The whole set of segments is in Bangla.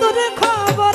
তোর খবর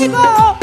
一个。